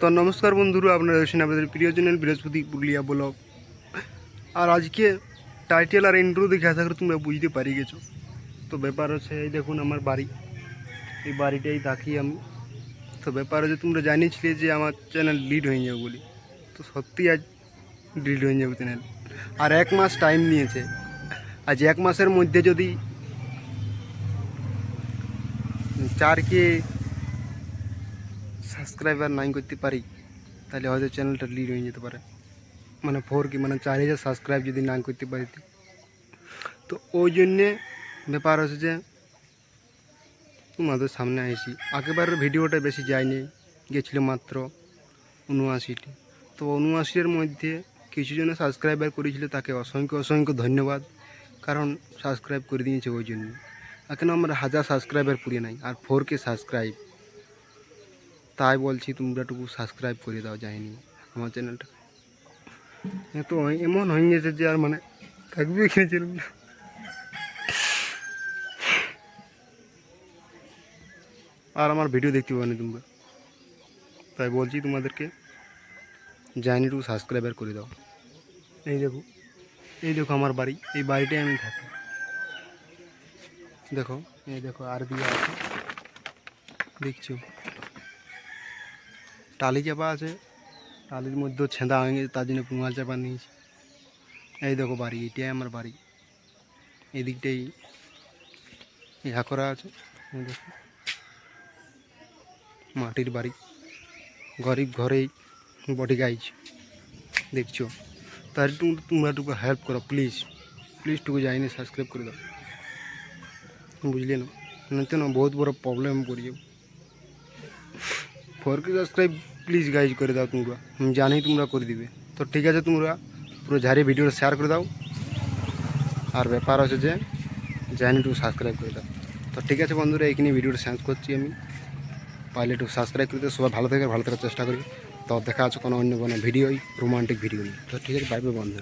তো নমস্কার বন্ধুরা, আপনারা রয়েছেন আপনাদের প্রিয় চ্যানেল বৃহস্পতি পুরুলিয়া ব্লগ। আর আজকে টাইটেল আর ইন্ট্রো দেখে আশা করি তোমরা বুঝতে পারি গেছো। তো ব্যাপার হচ্ছে, এই দেখুন আমার বাড়ি। এই বাড়িটাই থাকি আমি। তো ব্যাপার হচ্ছে, তোমরা জানিয়েছিলে যে আমার চ্যানেল লিড হয়ে যাবে বলি। তো সত্যি আজ ডিলিট হয়ে যাবে চ্যানেল আর এক মাস টাইম নিয়েছে। আজ এক মাসের মধ্যে যদি চার কে সাবস্ক্রাইবার নাই করতে পারি তাহলে হয়তো চ্যানেলটা লিড হয়ে যেতে পারে মানে ফোর কি মানে চার হাজার সাবস্ক্রাইব যদি না করতে পারি তো। তো ওই জন্যে ব্যাপার হচ্ছে যে তোমাদের সামনে আসি আগেবারের ভিডিওটা বেশি যায়নি গেছিলো মাত্র উনআশিটি তো উনআশির মধ্যে কিছু জন সাবস্ক্রাইবার করেছিল তাকে অসংখ্য অসংখ্য ধন্যবাদ কারণ সাবস্ক্রাইব করে দিয়েছে ওই জন্য এখন আমার হাজার সাবস্ক্রাইবার পুড়ে নাই আর ফোর কে সাবস্ক্রাইব তাই বলছি তোমরা টুকু সাবস্ক্রাইব করে দাও যায়নি আমার চ্যানেলটা তো এমন হয়ে গেছে যে আর মানে থাকবে এখানে চ্যানেল আর আমার ভিডিও দেখতে পাবে তোমরা তাই বলছি তোমাদেরকে যায়নি টুকু সাবস্ক্রাইবার করে দাও এই দেখো এই দেখো আমার বাড়ি এই বাড়িটাই আমি থাকি দেখো, এই দেখো আর দিয়ে আছে। দেখছ? টালি চাপা আছে। টালির মধ্যেও ছেঁদা হয়ে গেছে তার জন্য পুঙাল চাপা নিয়েছি। এই দেখো বাড়ি, এটাই আমার বাড়ি। এদিকটাই ইহা করা আছে দেখো। মাটির বাড়ি। গরিব ঘরেই বডি গাইজ দেখছ? তার তোমরা একটু হেল্প করো প্লিজ প্লিজ টুকু যাইনি সাবস্ক্রাইব করে দাও। বুঝলে না বহুত বড় প্রবলেম পড়ে যাব ফোর কে সাবস্ক্রাইব প্লিজ গাইজ করে দাও তোমরা আমি জানি তোমরা করে দিবে তো ঠিক আছে তোমরা পুরো ঝাড়িয়ে ভিডিওটা শেয়ার করে দাও আর ব্যাপার আছে যে একটু সাবস্ক্রাইব করে দাও তো ঠিক আছে বন্ধুরা এইখানে ভিডিওটা শেষ করছি আমি পাইলে একটু সাবস্ক্রাইব করে সবাই ভালো থেকে ভালো থাকার চেষ্টা করি তো দেখা আছে কোনো অন্য কোনো ভিডিওই রোমান্টিক ভিডিও তো ঠিক আছে বাই বাই বন্ধু